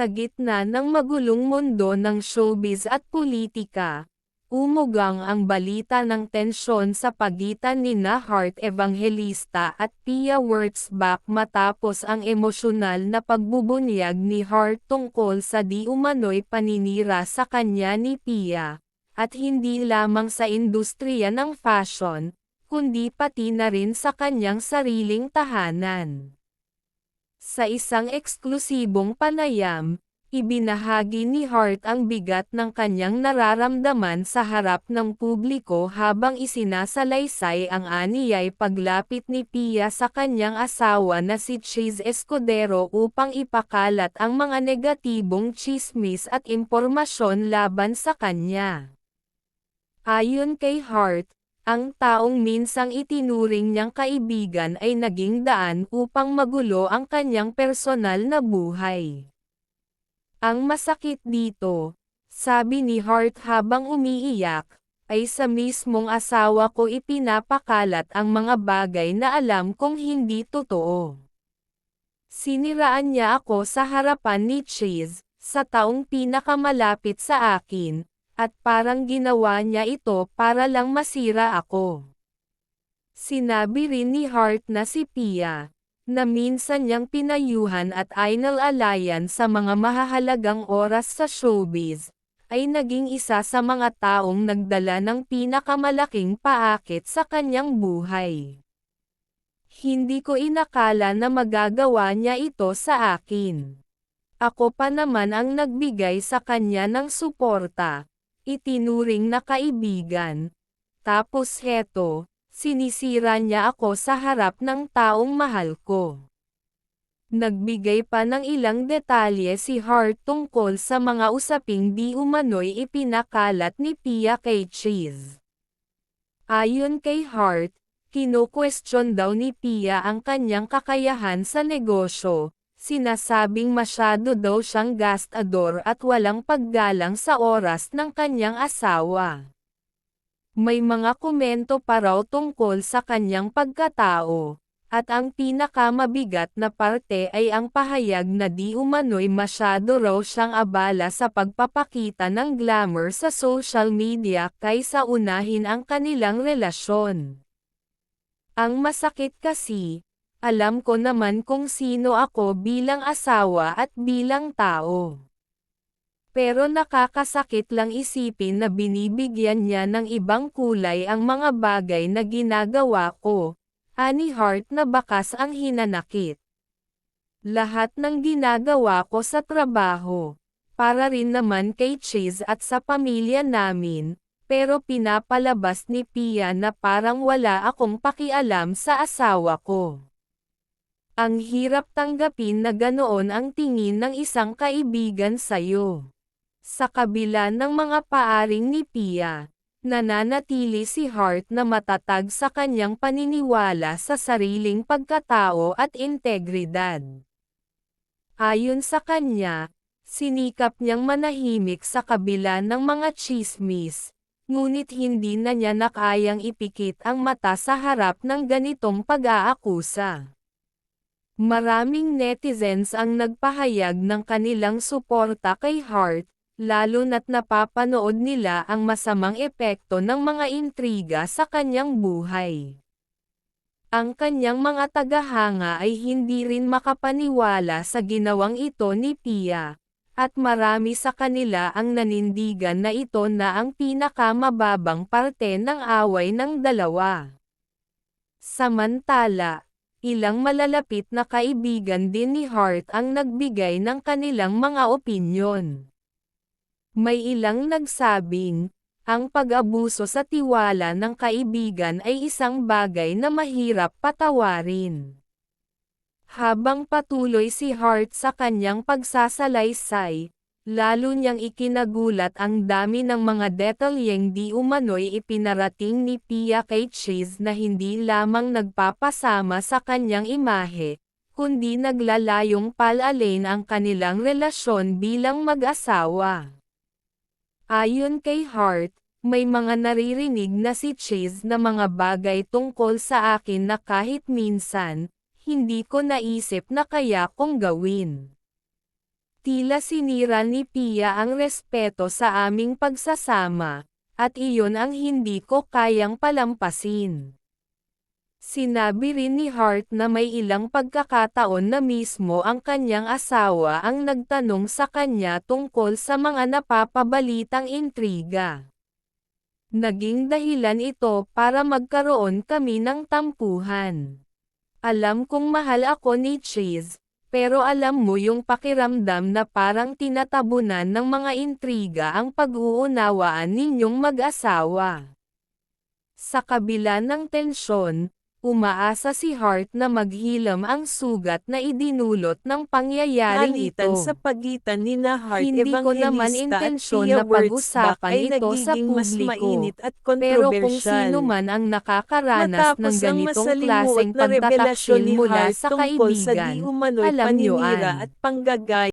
Sa gitna ng magulong mundo ng showbiz at politika, umugang ang balita ng tensyon sa pagitan ni na Heart Evangelista at Pia Wurtzbach matapos ang emosyonal na pagbubunyag ni Heart tungkol sa di umano'y paninira sa kanya ni Pia, at hindi lamang sa industriya ng fashion, kundi pati na rin sa kanyang sariling tahanan. Sa isang eksklusibong panayam, ibinahagi ni Hart ang bigat ng kanyang nararamdaman sa harap ng publiko habang isinasalaysay ang aniyay paglapit ni Pia sa kanyang asawa na si Chase Escudero upang ipakalat ang mga negatibong chismis at impormasyon laban sa kanya. Ayon kay Hart, ang taong minsang itinuring niyang kaibigan ay naging daan upang magulo ang kanyang personal na buhay. Ang masakit dito, sabi ni Hart habang umiiyak, ay sa mismong asawa ko ipinapakalat ang mga bagay na alam kong hindi totoo. Siniraan niya ako sa harapan ni Cheese, sa taong pinakamalapit sa akin, at parang ginawa niya ito para lang masira ako. Sinabi rin ni Hart na si Pia, na minsan niyang pinayuhan at ainal-alayan sa mga mahahalagang oras sa showbiz, ay naging isa sa mga taong nagdala ng pinakamalaking paakit sa kanyang buhay. Hindi ko inakala na magagawa niya ito sa akin. Ako pa naman ang nagbigay sa kanya ng suporta, itinuring na kaibigan. Tapos heto, sinisira niya ako sa harap ng taong mahal ko. Nagbigay pa ng ilang detalye si Hart tungkol sa mga usaping di umano'y ipinakalat ni Pia kay Cheese. Ayon kay Hart, kino-question daw ni Pia ang kanyang kakayahan sa negosyo, Sinasabing masyado daw siyang gastador at walang paggalang sa oras ng kanyang asawa. May mga komento pa raw tungkol sa kanyang pagkatao, at ang pinakamabigat na parte ay ang pahayag na di umano'y masyado raw siyang abala sa pagpapakita ng glamour sa social media kaysa unahin ang kanilang relasyon. Ang masakit kasi, alam ko naman kung sino ako bilang asawa at bilang tao. Pero nakakasakit lang isipin na binibigyan niya ng ibang kulay ang mga bagay na ginagawa ko, ani Hart na bakas ang hinanakit. Lahat ng ginagawa ko sa trabaho, para rin naman kay Chase at sa pamilya namin, pero pinapalabas ni Pia na parang wala akong pakialam sa asawa ko. Ang hirap tanggapin na ganoon ang tingin ng isang kaibigan sa'yo. Sa kabila ng mga paaring ni Pia, nananatili si Hart na matatag sa kanyang paniniwala sa sariling pagkatao at integridad. Ayon sa kanya, sinikap niyang manahimik sa kabila ng mga chismis, ngunit hindi na niya nakayang ipikit ang mata sa harap ng ganitong pag-aakusa. Maraming netizens ang nagpahayag ng kanilang suporta kay Hart, lalo na't napapanood nila ang masamang epekto ng mga intriga sa kanyang buhay. Ang kanyang mga tagahanga ay hindi rin makapaniwala sa ginawang ito ni Pia, at marami sa kanila ang nanindigan na ito na ang pinakamababang parte ng away ng dalawa. Samantala, Ilang malalapit na kaibigan din ni Hart ang nagbigay ng kanilang mga opinyon. May ilang nagsabing, ang pag-abuso sa tiwala ng kaibigan ay isang bagay na mahirap patawarin. Habang patuloy si Hart sa kanyang pagsasalaysay, Lalo niyang ikinagulat ang dami ng mga detalyeng di umano'y ipinarating ni Pia kay Cheese na hindi lamang nagpapasama sa kanyang imahe, kundi naglalayong palalain ang kanilang relasyon bilang mag-asawa. Ayon kay Hart, may mga naririnig na si Chase na mga bagay tungkol sa akin na kahit minsan, hindi ko naisip na kaya kong gawin. Tila sinira ni Pia ang respeto sa aming pagsasama, at iyon ang hindi ko kayang palampasin. Sinabi rin ni Hart na may ilang pagkakataon na mismo ang kanyang asawa ang nagtanong sa kanya tungkol sa mga napapabalitang intriga. Naging dahilan ito para magkaroon kami ng tampuhan. Alam kong mahal ako ni Cheese, pero alam mo yung pakiramdam na parang tinatabunan ng mga intriga ang pag-uunawaan ninyong mag-asawa. Sa kabila ng tensyon, umaasa si Hart na maghilam ang sugat na idinulot ng pangyayaring Alitan ito. sa pagitan ni na Heart Hindi ko naman intensyon na pag-usapan ay ito sa publiko. at Pero kung sino man ang nakakaranas Matapos ng ang ganitong masalimuot klaseng ni mula Hart sa sa kaibigan, umano'y alam paninira niyoan. at panggagay